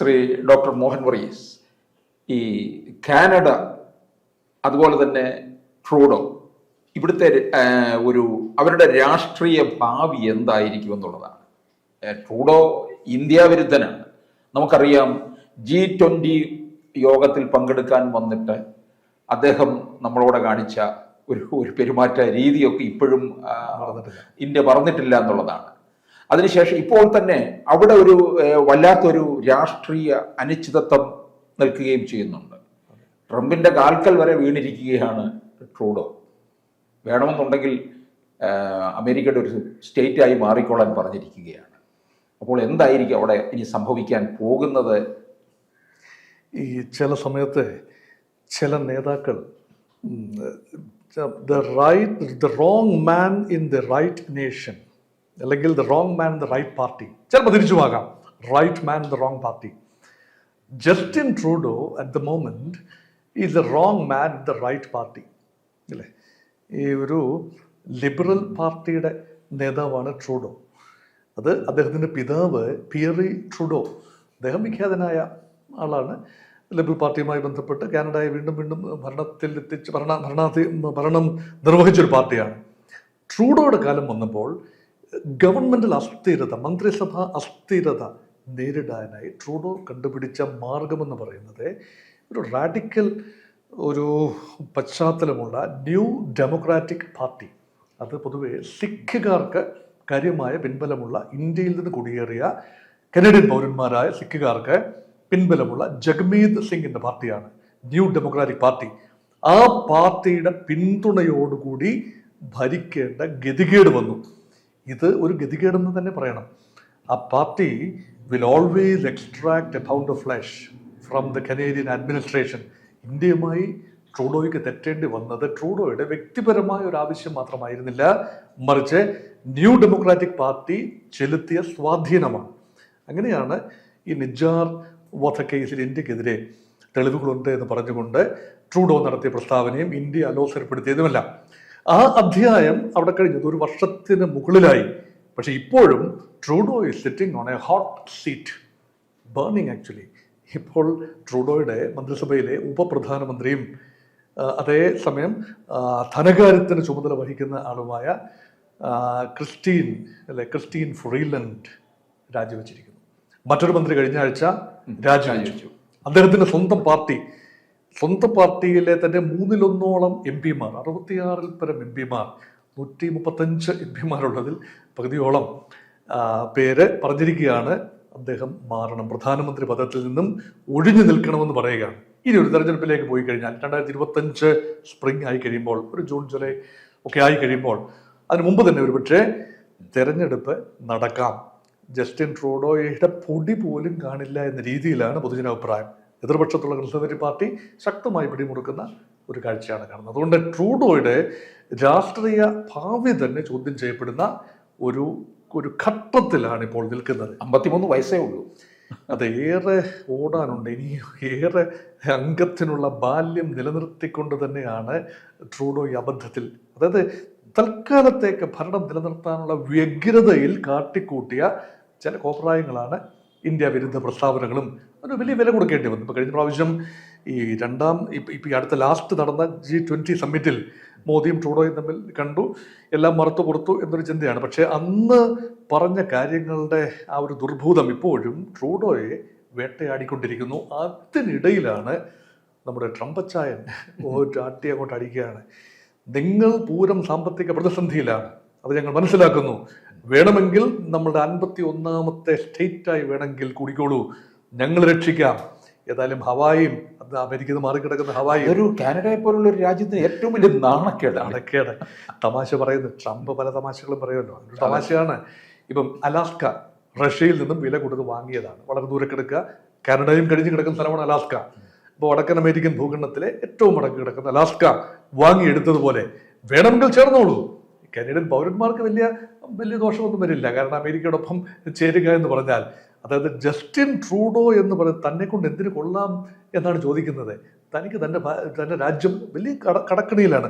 Shri doctor Mohan Varghese ഈ Canada അതുപോലെ തന്നെ ട്രൂഡോ ഇവിടുത്തെ ഒരു അവരുടെ രാഷ്ട്രീയ ഭാവി എന്തായിരിക്കും എന്നുള്ളതാണ്. ട്രൂഡോ ഇന്ത്യ വിരുദ്ധനാണ്. നമുക്കറിയാം ജി ട്വന്റി യോഗത്തിൽ പങ്കെടുക്കാൻ വന്നിട്ട് അദ്ദേഹം നമ്മളോട് കാണിച്ച ഒരു ഒരു പെരുമാറ്റ രീതിയൊക്കെ ഇപ്പോഴും ഇന്ത്യ മറന്നിട്ടില്ല എന്നുള്ളതാണ്. അതിനുശേഷം ഇപ്പോൾ തന്നെ അവിടെ ഒരു വല്ലാത്തൊരു രാഷ്ട്രീയ അനിശ്ചിതത്വം നിൽക്കുകയും ചെയ്യുന്നുണ്ട്. ട്രംപിന്റെ കാൽക്കൽ വരെ വീണിരിക്കുകയാണ് ട്രൂഡോ. വേണമെന്നുണ്ടെങ്കിൽ അമേരിക്കയുടെ ഒരു സ്റ്റേറ്റായി മാറിക്കോളാൻ പറഞ്ഞിരിക്കുകയാണ്. അപ്പോൾ എന്തായിരിക്കും അവിടെ ഇനി സംഭവിക്കാൻ പോകുന്നത്? ഈ ചില സമയത്ത് ചില നേതാക്കൾ the right the wrong man in the right nation അല്ലെങ്കിൽ the wrong man the right party ചിലപ്പോൾ തിരിച്ചുമാകാം. Right man the wrong party Justin Trudeau at the moment is the wrong man the right party അല്ലേ? ഈ ഒരു liberal പാർട്ടിയുടെ നേതാവാണ് Trudeau അത് അദ്ദേഹത്തിന്റെ പിതാവ് പിയറി ട്രൂഡോ അദ്ദേഹം വിഖ്യാതനായ ആളാണ്. ലിബറൽ പാർട്ടിയുമായി ബന്ധപ്പെട്ട് കാനഡയെ വീണ്ടും വീണ്ടും ഭരണത്തിൽ എത്തിച്ച് ഭരണ ഭരണാധി ഭരണം നിർവഹിച്ചൊരു പാർട്ടിയാണ്. ട്രൂഡോയുടെ കാലം വന്നപ്പോൾ ഗവൺമെന്റിൽ അസ്ഥിരത മന്ത്രിസഭ അസ്ഥിരത നേരിടാനായി ട്രൂഡോ കണ്ടുപിടിച്ച മാർഗമെന്ന് പറയുന്നത് ഒരു റാഡിക്കൽ ഒരു പശ്ചാത്തലമുള്ള ന്യൂ ഡെമോക്രാറ്റിക് പാർട്ടി. അത് പൊതുവെ സിഖുകാർക്ക് കാര്യമായ പിൻബലമുള്ള ഇന്ത്യയിൽ നിന്ന് കുടിയേറിയ കനേഡിയൻ പൗരന്മാരായ സിഖുകാർക്ക് പിൻബലമുള്ള ജഗ്മീത് സിംഗിന്റെ പാർട്ടിയാണ് ന്യൂ ഡെമോക്രാറ്റിക് പാർട്ടി. ആ പാർട്ടിയുടെ പിന്തുണയോടുകൂടി ഭരിക്കേണ്ട ഗതികേട് വന്നു. ഇത് ഒരു ഗതികേടെന്ന് തന്നെ പറയണം. ആ party will always extract a pound of flesh from the Canadian administration ഇന്ത്യയുമായി ട്രൂഡോയ്ക്ക് തെറ്റേണ്ടി വന്നത് ട്രൂഡോയുടെ വ്യക്തിപരമായ ഒരു ആവശ്യം മാത്രമായിരുന്നില്ല. മറിച്ച് ന്യൂ ഡെമോക്രാറ്റിക് പാർട്ടി ചെലുത്തിയ സ്വാധീനമാണ്. അങ്ങനെയാണ് ഈ നിജാർ വധക്കേസിൽ ഇന്ത്യക്കെതിരെ തെളിവുകളുണ്ട് എന്ന് പറഞ്ഞുകൊണ്ട് ട്രൂഡോ നടത്തിയ പ്രസ്താവനയും ഇന്ത്യ അലോസരപ്പെടുത്തിയതുമല്ല. ആ അധ്യായം അവിടെ കഴിഞ്ഞത് ഒരു വർഷത്തിന് മുകളിലായി. പക്ഷെ ഇപ്പോഴും Trudeau is sitting on a hot seat burning actually ഇപ്പോൾ ട്രൂഡോയുടെ മന്ത്രിസഭയിലെ ഉപപ്രധാനമന്ത്രിയും അതേസമയം ധനകാര്യത്തിന് ചുമതല വഹിക്കുന്ന ആളുമായ ക്രിസ്റ്റീൻ അല്ലെ ക്രിസ്റ്റീൻ ഫ്രീലൻഡ് രാജിവെച്ചിരിക്കുന്നു. മറ്റൊരു മന്ത്രി കഴിഞ്ഞ ആഴ്ച രാജിവെച്ചു. അദ്ദേഹത്തിന്റെ സ്വന്തം പാർട്ടി സ്വന്തം പാർട്ടിയിലെ തന്നെ മൂന്നിലൊന്നോളം എം പിമാർ അറുപത്തിയാറിൽ പരം എം പിമാർ നൂറ്റി മുപ്പത്തഞ്ച് എം പിമാരുള്ളതിൽ പകുതിയോളം പേര് പറഞ്ഞിരിക്കുകയാണ്. അദ്ദേഹം മാറണം. പ്രധാനമന്ത്രി പദത്തിൽ നിന്നും ഒഴിഞ്ഞു നിൽക്കണമെന്ന് പറയുകയാണ്. ഇനി ഒരു തെരഞ്ഞെടുപ്പിലേക്ക് പോയി കഴിഞ്ഞാൽ രണ്ടായിരത്തി ഇരുപത്തഞ്ച് സ്പ്രിംഗ് ആയി കഴിയുമ്പോൾ ഒരു ജൂൺ ജൂലൈ ഒക്കെ ആയി കഴിയുമ്പോൾ അതിനു മുമ്പ് തന്നെ ഒരുപക്ഷെ തെരഞ്ഞെടുപ്പ് നടക്കാം. ജസ്റ്റിൻ ട്രൂഡോയുടെ പൊടി പോലും കാണില്ല എന്ന രീതിയിലാണ് പൊതുജനാഭിപ്രായം. എതിർപക്ഷത്തുള്ള കൺസർവേറ്റീവ് പാർട്ടി ശക്തമായി പിടിമുറുക്കുന്ന ഒരു കാഴ്ചയാണ് കാണുന്നത്. അതുകൊണ്ട് ട്രൂഡോയുടെ രാഷ്ട്രീയ ഭാവി തന്നെ ചോദ്യം ചെയ്യപ്പെടുന്ന ഒരു ഒരു ഘട്ടത്തിലാണ് ഇപ്പോൾ നിൽക്കുന്നത്. അമ്പത്തിമൂന്ന് വയസ്സേ ഉള്ളൂ. അത് ഏറെ ഓടാനുണ്ട്. ഇനി ഏറെ അംഗത്തിനുള്ള ബാല്യം നിലനിർത്തിക്കൊണ്ട് തന്നെയാണ് ട്രൂഡോ ഈ അബദ്ധത്തിൽ. അതായത് തൽക്കാലത്തേക്ക് ഭരണം നിലനിർത്താനുള്ള വ്യഗ്രതയിൽ കാട്ടിക്കൂട്ടിയ ചില കോപ്രായങ്ങളാണ് ഇന്ത്യ വിരുദ്ധ പ്രസ്താവനകളും ഒരു വലിയ വില കൊടുക്കേണ്ടി വന്നു. ഇപ്പോൾ കഴിഞ്ഞ പ്രാവശ്യം ഈ രണ്ടാം ഇപ്പം ഇപ്പം ഈ അടുത്ത ലാസ്റ്റ് നടന്ന ജി ട്വന്റി സമ്മിറ്റിൽ മോദിയും ട്രൂഡോയും തമ്മിൽ കണ്ടു. എല്ലാം മറുത്തു പുറത്തു എന്നൊരു ചിന്തയാണ്. പക്ഷേ അന്ന് പറഞ്ഞ കാര്യങ്ങളുടെ ആ ഒരു ദുർഭൂതം ഇപ്പോഴും ട്രൂഡോയെ വേട്ടയാടിക്കൊണ്ടിരിക്കുന്നു. അതിനിടയിലാണ് നമ്മുടെ ട്രംപച്ചായൻ ആട്ടി അങ്ങോട്ട് അടിക്കുകയാണ്. നിങ്ങൾ പൂരം സാമ്പത്തിക പ്രതിസന്ധിയിലാണ്. അത് ഞങ്ങൾ മനസ്സിലാക്കുന്നു. വേണമെങ്കിൽ നമ്മുടെ അൻപത്തി ഒന്നാമത്തെ സ്റ്റേറ്റായി വേണമെങ്കിൽ കൂടിക്കോളൂ. ഞങ്ങൾ രക്ഷിക്കാം. ഏതായാലും ഹവായും അത് അമേരിക്കയിൽ നിന്ന് മാറിക്കിടക്കുന്ന ഹവായി ഒരു കാനഡയെ പോലുള്ള ഒരു രാജ്യത്തിന് ഏറ്റവും വലിയ നാണക്കേട് അടക്കേട് തമാശ പറയുന്നു. ട്രംപ് പല തമാശകളും പറയുമല്ലോ. തമാശയാണ്. ഇപ്പം അലാസ്ക റഷ്യയിൽ നിന്നും വില കൊടുത്ത് വാങ്ങിയതാണ്. വളരെ ദൂരെ കിടക്കുക കാനഡയും കഴിഞ്ഞ് കിടക്കുന്ന സ്ഥലമാണ് അലാസ്ക. ഇപ്പോൾ വടക്കൻ അമേരിക്കൻ ഭൂഖണ്ഡത്തിലെ ഏറ്റവും വടക്ക് കിടക്കുന്ന അലാസ്ക വാങ്ങിയെടുത്തതുപോലെ വേണമെങ്കിൽ ചേർന്നോളൂ. കാനഡൻ പൗരന്മാർക്ക് വലിയ വലിയ ദോഷമൊന്നും വരില്ല. കാരണം അമേരിക്കയോടൊപ്പം ചേരുക എന്ന് പറഞ്ഞാൽ അതായത് ജസ്റ്റിൻ ട്രൂഡോ എന്ന് പറയുന്നത് തന്നെ കൊണ്ട് എന്തിനു കൊള്ളാം എന്നാണ് ചോദിക്കുന്നത്. തനിക്ക് തന്റെ തന്റെ രാജ്യം വലിയ കട കടക്കണിയിലാണ്.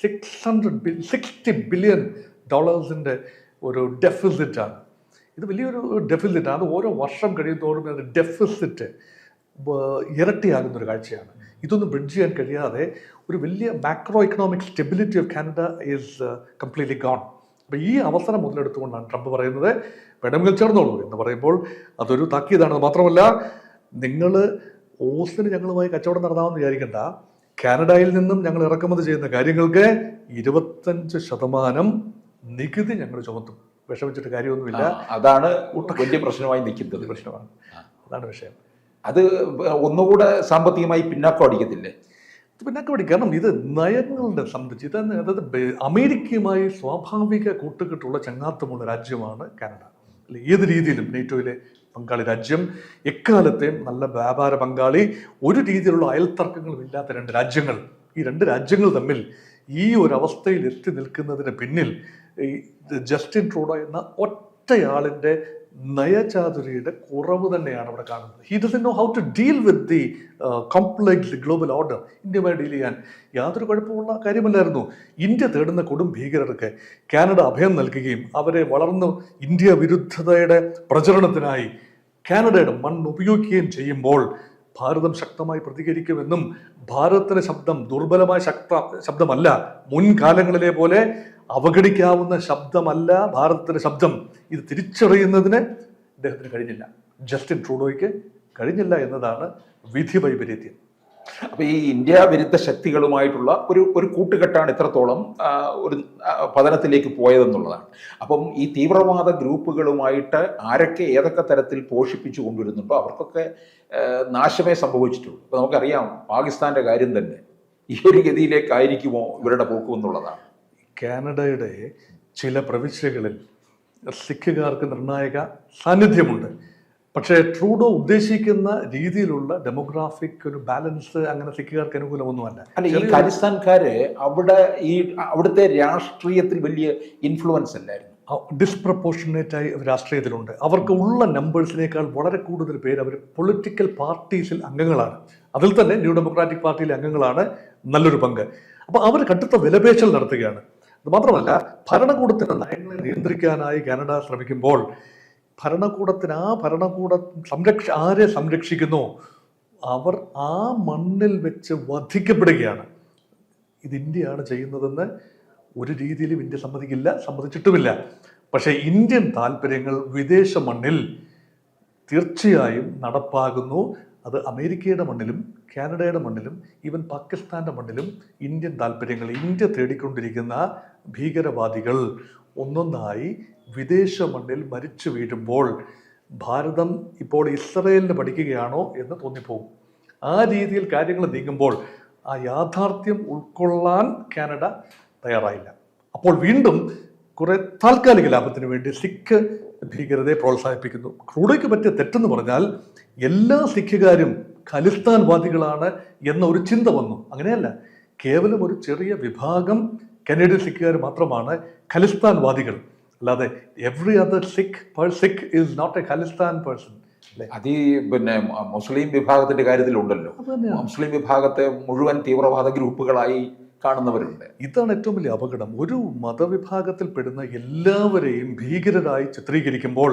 സിക്സ് ഹൺഡ്രഡ് സിക്സ്റ്റി ബില്യൺ ഡോളേഴ്സിന്റെ ഒരു ഡെഫിസിറ്റാണ് ഇത് വലിയൊരു ഡെഫിസിറ്റാണ് അത് ഓരോ വർഷം കഴിയുന്തോറും അത് ഡെഫിസിറ്റ് ഇരട്ടിയാകുന്നൊരു കാഴ്ചയാണ്. ഇതൊന്നും ബ്രിഡ്ജ് ചെയ്യാൻ കഴിയാതെ ഒരു വലിയ macroeconomic stability of Canada is completely gone അപ്പോൾ ഈ അവസരം മുതലെടുത്തുകൊണ്ടാണ് ട്രംപ് പറയുന്നത് വേണമെങ്കിൽ ചേർന്നോളൂ എന്ന് പറയുമ്പോൾ അതൊരു താക്കീതാണ്. മാത്രമല്ല നിങ്ങൾ ഓസിന് ഞങ്ങളുമായി കച്ചവടം നടത്താമെന്ന് വിചാരിക്കേണ്ട. കാനഡയിൽ നിന്നും ഞങ്ങൾ ഇറക്കുമതി ചെയ്യുന്ന കാര്യങ്ങൾക്ക് ഇരുപത്തഞ്ച് ശതമാനം നികുതി ഞങ്ങൾ ചുമത്തും. വിഷമിച്ചിട്ട് കാര്യമൊന്നുമില്ല. അതാണ് വലിയ പ്രശ്നമായി നിൽക്കുന്നത്. പ്രശ്നമാണ്. അതാണ് വിഷയം. അത് ഒന്നുകൂടെ സാമ്പത്തികമായി പിന്നാക്കം അടിക്കത്തില്ലേ? ഇത് പിന്നെ കബഡി കാരണം ഇത് നയങ്ങളുടെ സംബന്ധിച്ച് ഇത് അതായത് അമേരിക്കയുമായി സ്വാഭാവിക കൂട്ടുകെട്ടുള്ള ചങ്ങാത്തമുള്ള രാജ്യമാണ് കാനഡ. ഏത് രീതിയിലും നേറ്റോയിലെ പങ്കാളി രാജ്യം എക്കാലത്തെയും നല്ല വ്യാപാര പങ്കാളി ഒരു രീതിയിലുള്ള അയൽത്തർക്കങ്ങളും ഇല്ലാത്ത രണ്ട് രാജ്യങ്ങൾ. ഈ രണ്ട് രാജ്യങ്ങൾ തമ്മിൽ ഈ ഒരു അവസ്ഥയിൽ എത്തി നിൽക്കുന്നതിന് പിന്നിൽ ഈ ജസ്റ്റിൻ ട്രൂഡോ എന്ന ഒറ്റയാളിന്റെ നയചാതുരിയുടെ കുറവ് തന്നെയാണ് അവിടെ കാണുന്നത്. He doesn't know how to deal with the complex global order ഇന്ത്യയുമായി ഡീൽ ചെയ്യാൻ യാതൊരു കുഴപ്പമുള്ള കാര്യമല്ലായിരുന്നു. ഇന്ത്യ തേടുന്ന കൊടും ഭീകരർക്ക് കാനഡ അഭയം നൽകുകയും അവരെ വളർന്ന് ഇന്ത്യ വിരുദ്ധതയുടെ പ്രചരണത്തിനായി കാനഡയുടെ മണ്ണ് ഉപയോഗിക്കുകയും ചെയ്യുമ്പോൾ ഭാരതം ശക്തമായി പ്രതികരിക്കുമെന്നും ഭാരതത്തിന്റെ ശബ്ദം ദുർബലമായ ശക്ത ശബ്ദമല്ല മുൻകാലങ്ങളിലെ പോലെ അവഗണിക്കാവുന്ന ശബ്ദമല്ല ഭാരതത്തിന്റെ ശബ്ദം. ഇത് തിരിച്ചറിയുന്നതിന് അദ്ദേഹത്തിന് കഴിഞ്ഞില്ല. ജസ്റ്റിൻ ട്രൂഡോയ്ക്ക് കഴിഞ്ഞില്ല എന്നതാണ് വിധി വൈപരീത്യം അപ്പൊ ഈ ഇന്ത്യ വിരുദ്ധ ശക്തികളുമായിട്ടുള്ള ഒരു ഒരു കൂട്ടുകെട്ടാണ് ഇത്രത്തോളം ഒരു പതനത്തിലേക്ക് പോയതെന്നുള്ളതാണ്. അപ്പം ഈ തീവ്രവാദ ഗ്രൂപ്പുകളുമായിട്ട് ആരൊക്കെ ഏതൊക്കെ തരത്തിൽ പോഷിപ്പിച്ചു കൊണ്ടുവരുന്നുണ്ടോ അവർക്കൊക്കെ നാശമേ സംഭവിച്ചിട്ടുള്ളൂ. അപ്പൊ നമുക്കറിയാം പാകിസ്ഥാന്റെ കാര്യം തന്നെ. ഈ ഒരു ഗതിയിലേക്കായിരിക്കുമോ ഇവരുടെ പോക്കും എന്നുള്ളതാണ്. കാനഡയുടെ ചില പ്രവിശ്യകളിൽ സിഖുകാർക്ക് നിർണായക സാന്നിധ്യമുണ്ട്. പക്ഷേ ട്രൂഡോ ഉദ്ദേശിക്കുന്ന രീതിയിലുള്ള ഡെമോഗ്രാഫിക് ഒരു ബാലൻസ് അങ്ങനെ സിഖുകാർക്ക് അനുകൂലമൊന്നുമല്ല. അല്ല ഈ ഖാലിസ്ഥാൻകാര് അവിടെ ഈ അവിടുത്തെ രാഷ്ട്രീയത്തിൽ വലിയ ഇൻഫ്ലുവൻസ് അല്ലായിരുന്നു. ഡിസ്പ്രപ്പോർഷനേറ്റ് ആയി രാഷ്ട്രീയത്തിലുണ്ട്. അവർക്ക് ഉള്ള നമ്പേഴ്സിനേക്കാൾ വളരെ കൂടുതൽ പേര് അവർ പൊളിറ്റിക്കൽ പാർട്ടീസിൽ അംഗങ്ങളാണ്. അതിൽ തന്നെ ന്യൂ ഡെമോക്രാറ്റിക് പാർട്ടിയിലെ അംഗങ്ങളാണ് നല്ലൊരു പങ്ക്. അപ്പോൾ അവർ കടുത്ത വിലപേശൽ നടത്തുകയാണ്. അത് മാത്രമല്ല ഭരണകൂടത്തിന്റെ നയങ്ങളെ നിയന്ത്രിക്കാനായി കാനഡ ശ്രമിക്കുമ്പോൾ ഭരണകൂടത്തിന് ആ ഭരണകൂട സംരക്ഷ ആരെ സംരക്ഷിക്കുന്നു? അവർ ആ മണ്ണിൽ വെച്ച് വധിക്കപ്പെടുകയാണ്. ഇത് ഇന്ത്യയാണ് ചെയ്യുന്നതെന്ന് ഒരു രീതിയിലും ഇന്ത്യ സമ്മതിക്കില്ല സമ്മതിച്ചിട്ടുമില്ല. പക്ഷേ ഇന്ത്യൻ താല്പര്യങ്ങൾ വിദേശ മണ്ണിൽ തീർച്ചയായും നടപ്പാകുന്നു. അത് അമേരിക്കയുടെ മണ്ണിലും കാനഡയുടെ മണ്ണിലും ഈവൻ പാകിസ്ഥാന്റെ മണ്ണിലും ഇന്ത്യൻ താല്പര്യങ്ങൾ ഇന്ത്യ തേടിക്കൊണ്ടിരിക്കുന്ന ഭീകരവാദികൾ ഒന്നൊന്നായി വിദേശ മണ്ണിൽ മരിച്ചു വീഴുമ്പോൾ ഭാരതം ഇപ്പോൾ ഇസ്രയേലിന് പഠിക്കുകയാണോ എന്ന് തോന്നിപ്പോകും. ആ രീതിയിൽ കാര്യങ്ങൾ നീങ്ങുമ്പോൾ ആ യാഥാർത്ഥ്യം ഉൾക്കൊള്ളാൻ കാനഡ തയ്യാറായില്ല. അപ്പോൾ വീണ്ടും കുറെ താൽക്കാലിക ലാഭത്തിന് വേണ്ടി സിഖ് ഭീകരതയെ പ്രോത്സാഹിപ്പിക്കുന്നു. ക്രൂഡയ്ക്ക് പറ്റിയ തെറ്റെന്ന് പറഞ്ഞാൽ എല്ലാ സിഖുകാരും ഖലിസ്ഥാൻവാദികളാണ് എന്ന ഒരു ചിന്ത വന്നു. അങ്ങനെയല്ല. കേവലം ഒരു ചെറിയ വിഭാഗം കനേഡിയൻ സിഖുകാർ മാത്രമാണ് ഖലിസ്ഥാൻവാദികൾ. അല്ലാതെ എവ്രി അതർ സിഖ് പേർ Sikh is not a Khalistan person അത് ഈ പിന്നെ മുസ്ലിം വിഭാഗത്തിന്റെ കാര്യത്തിലുണ്ടല്ലോ. മുസ്ലിം വിഭാഗത്തെ മുഴുവൻ തീവ്രവാദ ഗ്രൂപ്പുകളായി കാണുന്നവരുണ്ട്. ഇതാണ് ഏറ്റവും വലിയ അപകടം. ഒരു മതവിഭാഗത്തിൽ പെടുന്ന എല്ലാവരെയും ഭീകരരായി ചിത്രീകരിക്കുമ്പോൾ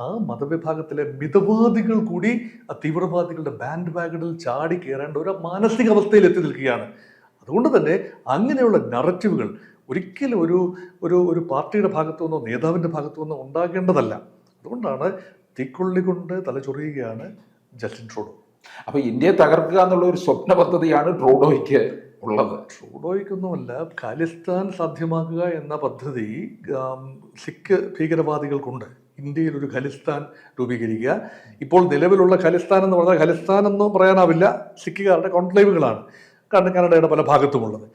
ആ മതവിഭാഗത്തിലെ മിതവാദികൾ കൂടി ആ തീവ്രവാദികളുടെ ബാൻഡ് വാഗണിൽ ചാടി കയറേണ്ട ഒരു മാനസികാവസ്ഥയിൽ എത്തി നിൽക്കുകയാണ്. അതുകൊണ്ട് തന്നെ അങ്ങനെയുള്ള നററ്റീവുകൾ ഒരിക്കലും ഒരു ഒരു ഒരു പാർട്ടിയുടെ ഭാഗത്തു നിന്നോ നേതാവിന്റെ ഭാഗത്തു നിന്നോ ഉണ്ടാകേണ്ടതല്ല. അതുകൊണ്ടാണ് തീക്കൊള്ളി കൊണ്ട് തലചൊറിയുകയാണ് ജസ്റ്റിൻ ട്രൂഡോ. അപ്പൊ ഇന്ത്യയെ തകർക്കുക എന്നുള്ള ഒരു സ്വപ്ന പദ്ധതിയാണ് ട്രൂഡോയ്ക്ക് ഉള്ളത്. ട്രൂഡോയ്ക്കൊന്നുമല്ല ഖാലിസ്ഥാൻ സാധ്യമാക്കുക എന്ന പദ്ധതി സിഖ് ഭീകരവാദികൾക്കുണ്ട്. ഇന്ത്യയിൽ ഒരു ഖലിസ്ഥാൻ രൂപീകരിക്കുക. ഇപ്പോൾ നിലവിലുള്ള ഖലിസ്ഥാൻ എന്ന് പറഞ്ഞാൽ ഖലിസ്ഥാൻ എന്ന് പറയാനാവില്ല സിഖുകാരുടെ കോൺക്ലേവുകളാണ്. കാരണം കാനഡയുടെ പല ഭാഗത്തുമുള്ളത്.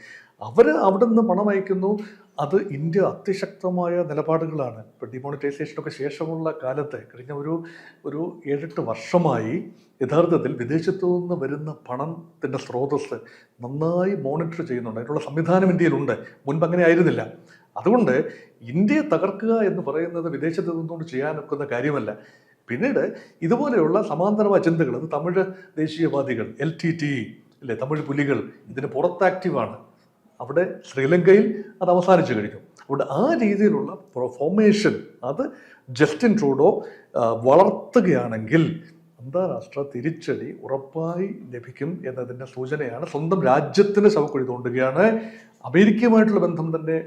അവർ അവിടെ നിന്ന് പണം അയക്കുന്നു. അത് ഇന്ത്യ അതിശക്തമായ നിലപാടുകളാണ്. ഇപ്പോൾ ഡിമോണിറ്റൈസേഷനൊക്കെ ശേഷമുള്ള കാലത്തെ കഴിഞ്ഞ ഒരു ഒരു ഏഴെട്ട് വർഷമായി യഥാർത്ഥത്തിൽ വിദേശത്തു നിന്ന് വരുന്ന പണത്തിന്റെ സ്രോതസ് നന്നായി മോണിറ്റർ ചെയ്യുന്നുണ്ട്. അതിനുള്ള സംവിധാനം ഇന്ത്യയിലുണ്ട്. മുൻപ് അങ്ങനെ ആയിരുന്നില്ല. അതുകൊണ്ട് ഇന്ത്യയെ തകർക്കുക എന്ന് പറയുന്നത് വിദേശത്ത് നിന്നുകൊണ്ട് ചെയ്യാനൊക്കുന്ന കാര്യമല്ല. പിന്നീട് ഇതുപോലെയുള്ള സമാന്തരമായ ചിന്തകൾ അത് തമിഴ് ദേശീയവാദികൾ എൽ ടി ടി അല്ലെ തമിഴ് പുലികൾ ഇതിന് പുറത്ത് ആക്റ്റീവാണ് അവിടെ ശ്രീലങ്കയിൽ അത് അവസാനിച്ചു കഴിഞ്ഞു. അതുകൊണ്ട് ആ രീതിയിലുള്ള ഫോർമേഷൻ അത് ജസ്റ്റിൻ ട്രൂഡോ വളർത്തുകയാണെങ്കിൽ അന്താരാഷ്ട്ര തിരിച്ചടി ഉറപ്പായി ലഭിക്കും എന്നതിന്റെ സൂചനയാണ്. സ്വന്തം രാജ്യത്തിന് ശവക്കുഴി തോണ്ടുകയാണ് അമേരിക്കയുമായിട്ടുള്ള ബന്ധം തന്നെ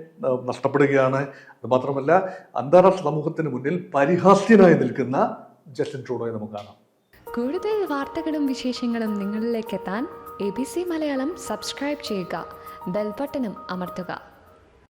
നഷ്ടപ്പെടുകയാണ്. അതുമാത്രമല്ല അന്താരാഷ്ട്ര സമൂഹത്തിന് മുന്നിൽ പരിഹാസ്യനായി നിൽക്കുന്ന ജസ്റ്റിൻ ട്രൂഡോയെ നമുക്ക് കാണാം. കൂടുതൽ വാർത്തകളും വിശേഷങ്ങളും നിങ്ങളിലേക്ക് എത്താൻ A B C Malayalam subscribe ചെയ്യുക. ബെൽബട്ടനും അമർത്തുക